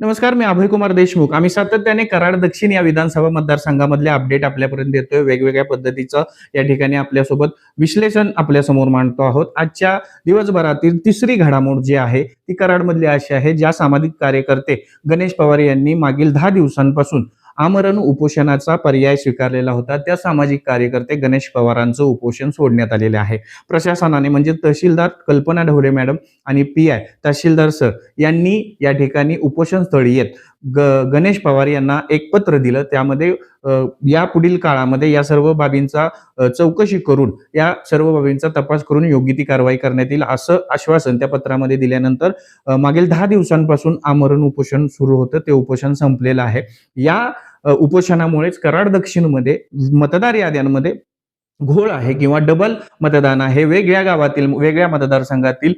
नमस्कार मी अभय कुमार देशमुख. आम्ही सातत्याने कराड दक्षिण या विधानसभा मतदारसंघामधले अपडेट आपल्यापर्यंत देतोय. वेगवेगळ्या पद्धतीचं या ठिकाणी आपल्यासोबत विश्लेषण आपल्यासमोर मांडतो आहोत. आजच्या दिवसभरातील तिसरी घडामोड जी आहे ती कराडमधली अशी आहे ज्या सामाजिक कार्यकर्ते गणेश पवार यांनी मागील दहा दिवसांपासून आमरण उपोषणाचा पर्याय स्वीकारलेला होता. त्या सामाजिक कार्यकर्ते गणेश पवारांचं उपोषण सोडण्यात आलेले आहे. प्रशासनाने म्हणजे तहसीलदार कल्पना ढवळे मॅडम आणि पी आय तहसीलदार सर यांनी या ठिकाणी उपोषण स्थळी येत ग गणेश पवार यांना एक पत्र दिलं. त्यामध्ये या पुढील काळामध्ये या सर्व बाबींचा चौकशी करून या सर्व बाबींचा तपास करून योग्य ती कारवाई करण्यात येईल असं आश्वासन त्या पत्रामध्ये दिल्यानंतर मागील दहा दिवसांपासून आमरण उपोषण सुरू होतं. ते उपोषण संपलेलं आहे. या उपोषणामुळेच कराड दक्षिणमध्ये मतदार याद्यांमध्ये घोळ आहे किंवा डबल मतदान आहे. वेगळ्या गावातील वेगळ्या मतदारसंघातील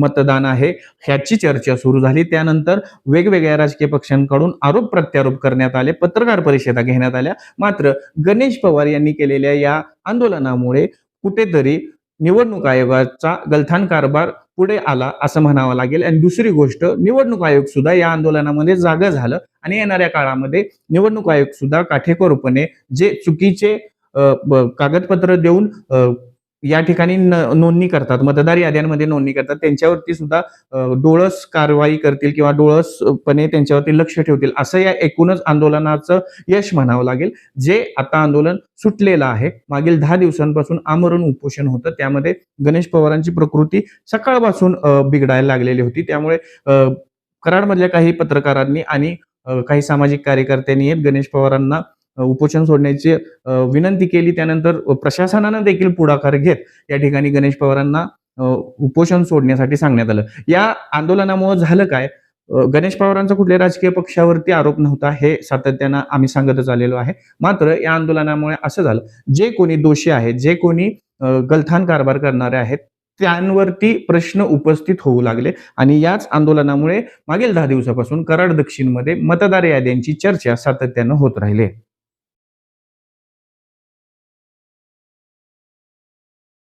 मतदान आहे. ह्याची चर्चा सुरू झाली. त्यानंतर वेगवेगळ्या राजकीय पक्षांकडून आरोप प्रत्यारोप करण्यात आले. पत्रकार परिषदा घेण्यात आल्या. मात्र गणेश पवार यांनी केलेल्या या आंदोलनामुळे कुठेतरी निवडणूक आयोगाचा गलथान कारभार पुढे आला असं म्हणावं लागेल. आणि दुसरी गोष्ट निवडणूक आयोग सुद्धा या आंदोलनामध्ये जागा झालं. आणि येणाऱ्या काळामध्ये निवडणूक आयोग सुद्धा काठेकोरपणे जे चुकीचे कागदपत्र देऊन या ठिकाणी न- नोंदणी करतात. मतदार याद्यांमध्ये नोंदणी करतात. त्यांच्यावरती सुद्धा डोळस कारवाई करतील किंवा डोळसपणे त्यांच्यावरती लक्ष ठेवतील असं या एकूणच आंदोलनाचं यश म्हणावं लागेल. जे आता आंदोलन सुटलेलं आहे मागील दहा दिवसांपासून आमरण उपोषण होतं. त्यामध्ये गणेश पवारांची प्रकृती सकाळपासून बिघडायला लागलेली होती. त्यामुळे कराडमधल्या काही पत्रकारांनी आणि काही सामाजिक कार्यकर्त्यांनी गणेश पवारांना उपोषण सोडण्याची विनंती केली. त्यानंतर प्रशासनानं देखील पुढाकार घेत या ठिकाणी गणेश पवारांना उपोषण सोडण्यासाठी सांगण्यात आलं. या आंदोलनामुळे झालं काय? गणेश पवारांचा कुठल्या राजकीय पक्षावरती आरोप नव्हता हे सातत्यानं आम्ही सांगतच आलेलो आहे. मात्र या आंदोलनामुळे असं झालं जे कोणी दोषी आहेत जे कोणी गलथान कारभार करणारे आहेत त्यांवरती प्रश्न उपस्थित होऊ लागले आणि याच आंदोलनामुळे मागील दहा दिवसापासून कराड दक्षिणमध्ये मतदार याद्यांची चर्चा सातत्यानं होत राहिले.